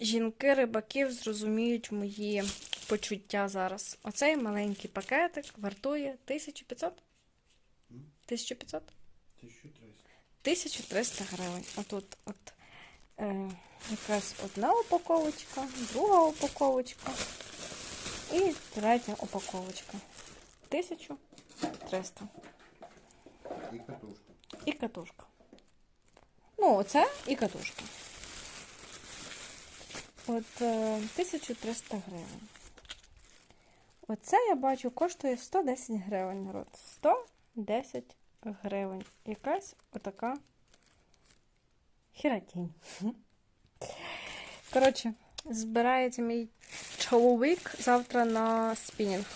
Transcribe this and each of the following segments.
жінки рибаків зрозуміють мої почуття зараз. Оцей маленький пакетик вартує 1500? 1500? 1300. 1300 гривень. Отут от е, якась одна упаковочка, друга упаковочка і третя упаковочка. 1300. І катушка. І катушка. Ну, оце і катушка. От е, 1300 гривень. Оце я бачу коштує 110 гривень, народ. 110 гривень. Якась отака хератінь. Коротше, збирається мій чоловік завтра на спінінг.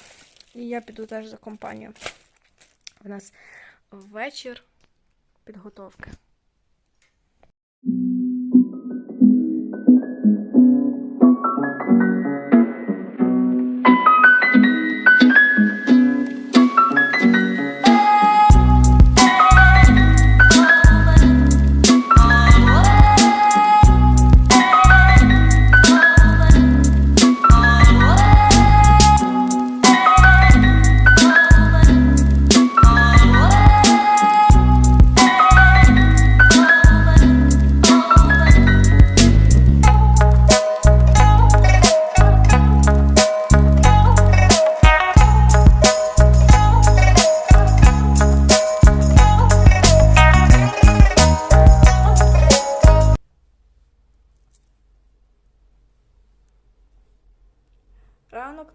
І я піду теж за компанію. У нас вечір підготовки.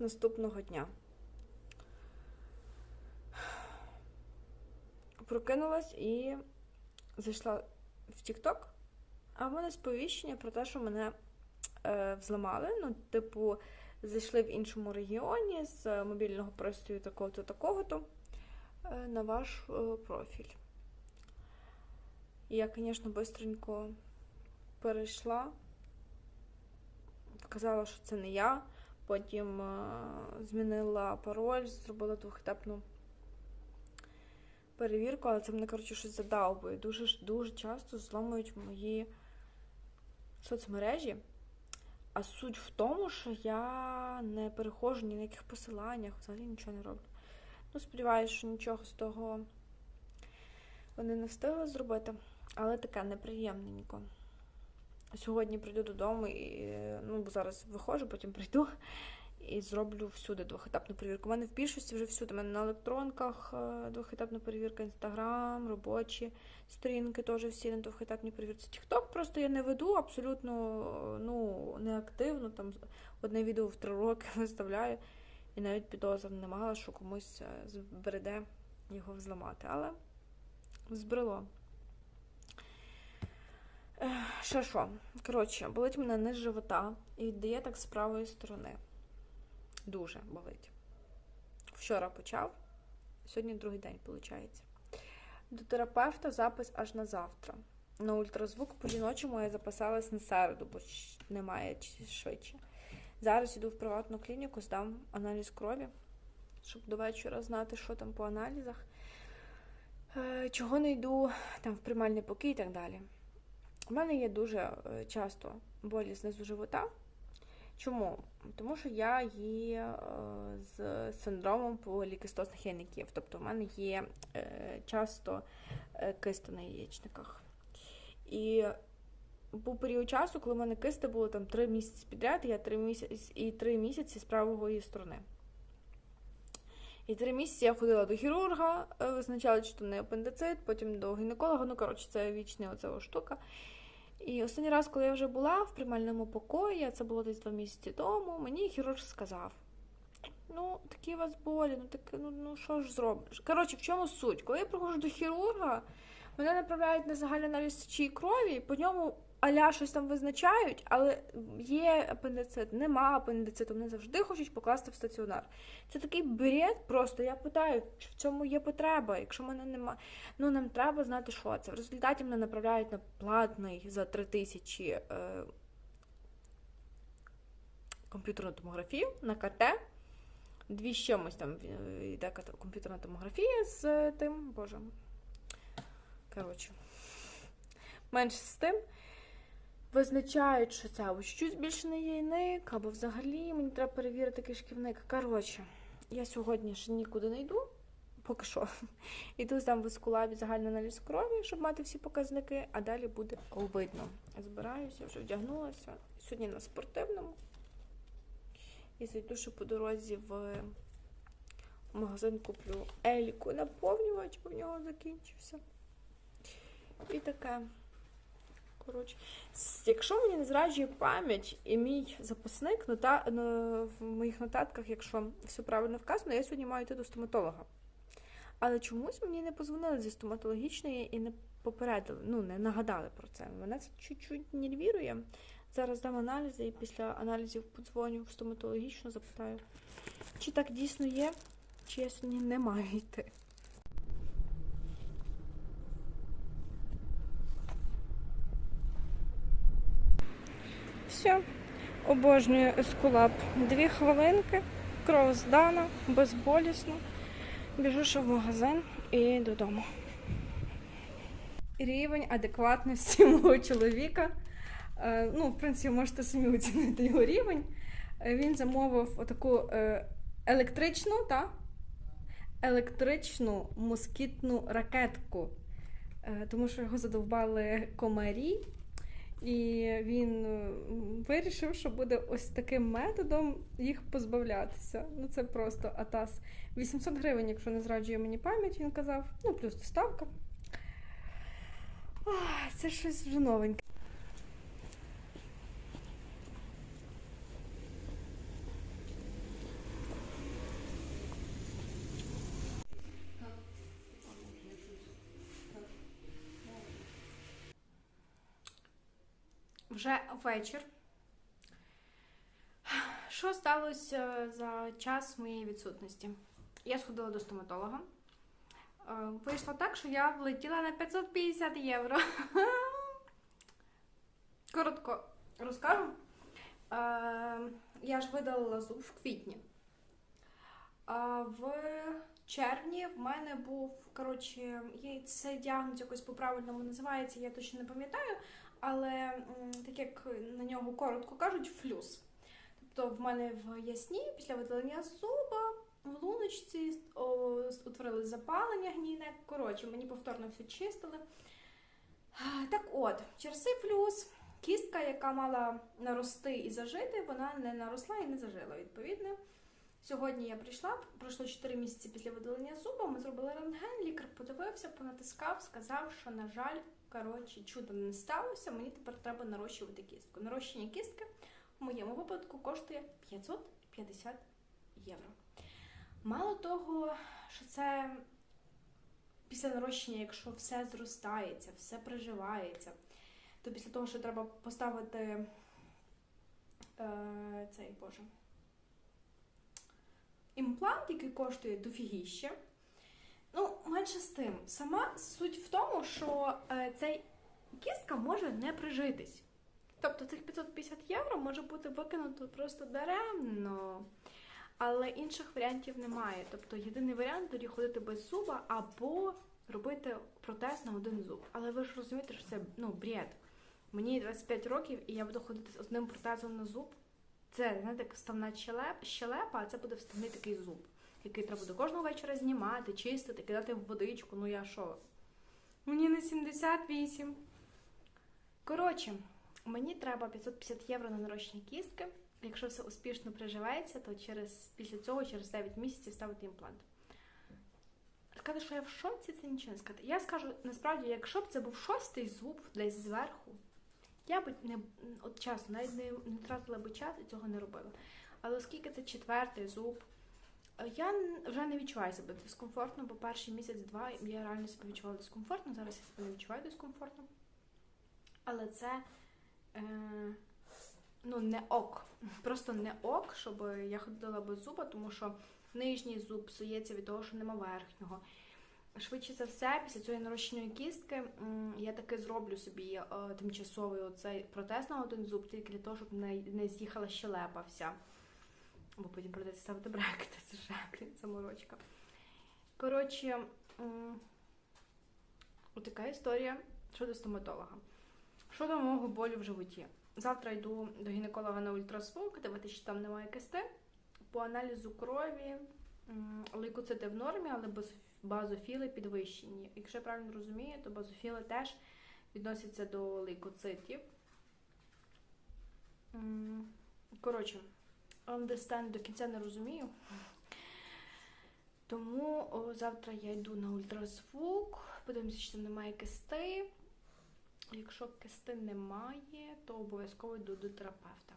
Наступного дня. Прокинулась і зайшла в TikTok, а в мене сповіщення про те, що мене е, взламали. Ну, типу, зайшли в іншому регіоні з мобільного пристрою такого-то, такого-то е, на ваш е, профіль. Я, звісно, бистренько перейшла, сказала, що це не я. Потім е, змінила пароль, зробила двохетапну перевірку, але це мене, коротше, щось задовбує. Дуже, ж- дуже часто зламують мої соцмережі. А суть в тому, що я не переходжу ні на яких посиланнях, взагалі нічого не роблю. Ну, сподіваюся, що нічого з того вони не встигли зробити, але таке неприємненько. Сьогодні прийду додому і ну, зараз виходжу, потім прийду і зроблю всюди двохетапну перевірку. У мене в більшості вже всюди. У мене на електронках е, двохетапна перевірка, інстаграм, робочі сторінки теж всі на двохетапній перевірці. Тікток просто я не веду абсолютно е, ну, неактивно. Там одне відео в три роки виставляю, і навіть підозр не мала, що комусь е, збереде його взламати. Але збрело. Ще що? Коротше, болить мене низ живота і віддає так з правої сторони. Дуже болить. Вчора почав, сьогодні другий день, виходить. До терапевта запис аж на завтра. На ультразвук по жіночому я записалась на середу, бо немає швидше. Зараз іду в приватну клініку, здам аналіз крові, щоб до вечора знати, що там по аналізах. Е, Чого не йду там в приймальний покій і так далі. У мене є дуже е, часто болі знизу живота. Чому? Тому що я є е, з синдромом полікистозних яйників. Тобто в мене є е, часто кисти на яєчниках. І був період часу, коли в мене кисти було там 3 місяці підряд, я 3 місяці і 3 місяці з правої сторони. І три місяці я ходила до хірурга, визначали, то не апендицит, потім до гінеколога. Ну, коротше, це вічна оця штука. І останній раз, коли я вже була в приймальному покої, це було десь два місяці тому, мені хірург сказав: ну, такі у вас болі, ну так, ну, ну що ж зробиш? Коротше, в чому суть? Коли я приходжу до хірурга, мене направляють на загальний аналіз чиї крові, по ньому аля щось там визначають, але є апендицит, нема апендициту, вони завжди хочуть покласти в стаціонар. Це такий бред, просто я питаю, чи в цьому є потреба. Якщо мене нема, ну нам треба знати, що це. В результаті мене направляють на платний за 3 тисячі е, комп'ютерну томографію на КТ. Дві з там е, йде комп'ютерна томографія з тим, боже. Коротше, менше з тим. Визначають, що це ось щось збільшений яйник, або взагалі мені треба перевірити кишківник. Коротше, я сьогодні ще нікуди не йду, поки що. Іду здам в Ескулабі загальний аналіз крові, щоб мати всі показники, а далі буде видно. Збираюся, вже вдягнулася. Сьогодні на спортивному. І зайду ще по дорозі в магазин куплю Еліку наповнювач, бо в нього закінчився. І таке. Коротше, якщо мені не зраджує пам'ять і мій записник нота... ну, в моїх нотатках, якщо все правильно вказано, я сьогодні маю йти до стоматолога. Але чомусь мені не позвонили зі стоматологічної і не попередили, ну, не нагадали про це. Мене це чуть-чуть нервірує. Зараз дам аналізи і після аналізів подзвоню в стоматологічну, запитаю, чи так дійсно є, чи я сьогодні не маю йти. Все, обожнюю ескулап. Дві хвилинки, кров здана, безболісно. Біжу ще в магазин і додому. Рівень адекватності мого чоловіка. Е, Ну, в принципі, можете самі оцінити його рівень. Е, Він замовив отаку е, електричну, та? електричну москітну ракетку, тому що його задовбали комарі. І він е, вирішив, що буде ось таким методом їх позбавлятися. Ну це просто атас. 800 гривень, якщо не зраджує мені пам'ять, він казав. Ну, плюс доставка. Ах, Це щось вже новеньке. Вже вечір. Що сталося за час моєї відсутності? Я сходила до стоматолога. Е, Вийшло так, що я влетіла на 550 євро. Коротко розкажу. Е, Я ж видалила зуб в квітні. В червні в мене був, коротше, цей діагноз якось по-правильному називається, я точно не пам'ятаю, але так як на нього коротко кажуть, флюс. Тобто в мене в ясні після видалення зуба в луночці о, утворилось запалення гнійне. Коротше, мені повторно все чистили. Так от, через цей флюс кістка, яка мала нарости і зажити, вона не наросла і не зажила. Відповідно, сьогодні я прийшла, пройшло 4 місяці після видалення зуба. Ми зробили рентген, лікар подивився, понатискав, сказав, що, на жаль, коротше, чудо не сталося. Мені тепер треба нарощувати кістку. Нарощення кістки в моєму випадку коштує 550 євро. Мало того, що це після нарощення, якщо все зростається, все приживається, то після того, що треба поставити е, цей боже. Імплант, який коштує дофігіще. Ну, менше з тим. Сама суть в тому, що е, цей кістка може не прижитись. Тобто цих 550 євро може бути викинуто просто даремно. Але інших варіантів немає. Тобто єдиний варіант тоді ходити без зуба або робити протез на один зуб. Але ви ж розумієте, що це ну, бред. Мені 25 років, і я буду ходити з одним протезом на зуб. Це, знаєте, вставна щелеп- щелепа, а це буде вставний такий зуб, який треба буде кожного вечора знімати, чистити, кидати в водичку. Ну я що? Мені не 78. Коротше, мені треба 550 євро на нарощення кістки. Якщо все успішно приживається, то через після цього, через 9 місяців ставити імплант. Сказати, що я в шоці, це нічого не сказати. Я скажу, насправді, якщо б це був шостий зуб десь зверху, я б не от часу, навіть не, не тратила би час і цього не робила. Але оскільки це четвертий зуб, е, я вже не відчуваю себе дискомфортно, бо перший місяць-два я реально себе відчувала дискомфортно. Зараз я себе не відчуваю дискомфортно. Але це е, ну, не ок. Просто не ок, щоб я ходила без зуба, тому що нижній зуб псується від того, що нема верхнього. Швидше за все, після цієї нарощеної кістки я таки зроблю собі е, тимчасовий оцей протез на один зуб, тільки для того, щоб не, не з'їхала щелепа вся. Бо потім придеться ставити брекети, це вже, блін, заморочка. Коротше, отака історія щодо стоматолога. Щодо мого болю в животі. Завтра йду до гінеколога на ультразвук, дивитися, чи там немає кисти. По аналізу крові лейкоцити в нормі, але баз- базофіли підвищені. Якщо я правильно розумію, то базофіли теж відносяться до лейкоцитів. Коротше, understand до кінця не розумію. Тому о, завтра я йду на ультразвук, подивимося, чи там немає кисти. Якщо кисти немає, то обов'язково йду до терапевта.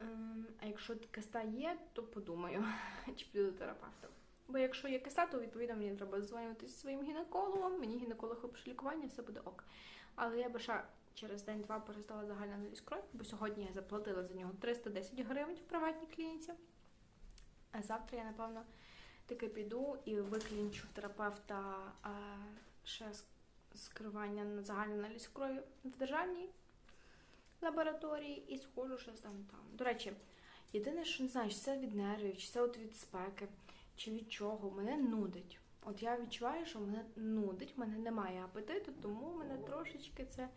Ем, А якщо киста є, то подумаю, чи піду до терапевта. Бо якщо є киста, то відповідно мені треба зі своїм гінекологом, мені гінеколог випише лікування, все буде ок. Але я би ще через день-два перестала загальний аналіз крові, бо сьогодні я заплатила за нього 310 гривень в приватній клініці. А завтра я, напевно, таки піду і виклінчу терапевта а, ще скерування на загальний аналіз крові в державній лабораторії і схожу ще там там. До речі, єдине, що не знаю, чи це від нервів, чи це от від спеки, чи від чого, мене нудить. От я відчуваю, що мене нудить, в мене немає апетиту, тому мене трошечки це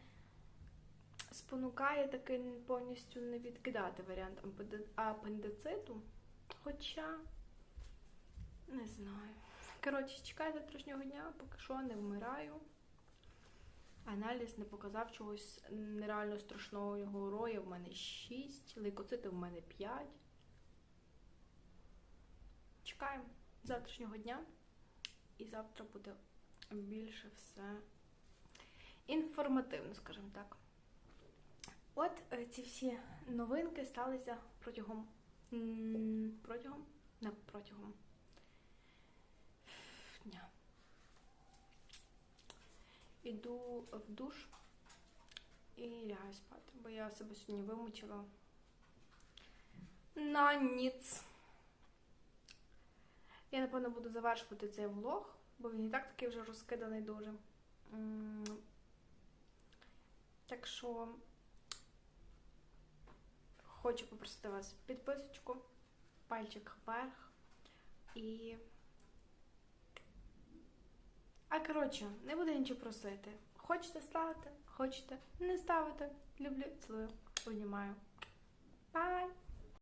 спонукає таки повністю не відкидати варіант апендициту. Хоча не знаю. Коротше, чекаю завтрашнього дня, поки що не вмираю. Аналіз не показав чогось нереально страшного. Його роя в мене 6, лейкоцити в мене 5. Чекаємо завтрашнього дня. І завтра буде більше все інформативно, скажімо так. От е, ці всі новинки сталися протягом. Протягом? Не протягом дня. Іду в душ і лягаю спати, бо я себе сьогодні вимучила на ніц. Я, напевно, буду завершувати цей влог, бо він і так такий вже розкиданий дуже. Так що хочу попросити вас підписочку, пальчик вверх і. А коротше, не буду нічого просити. Хочете ставити, хочете, не ставити. Люблю, цілую, обнімаю. Бай!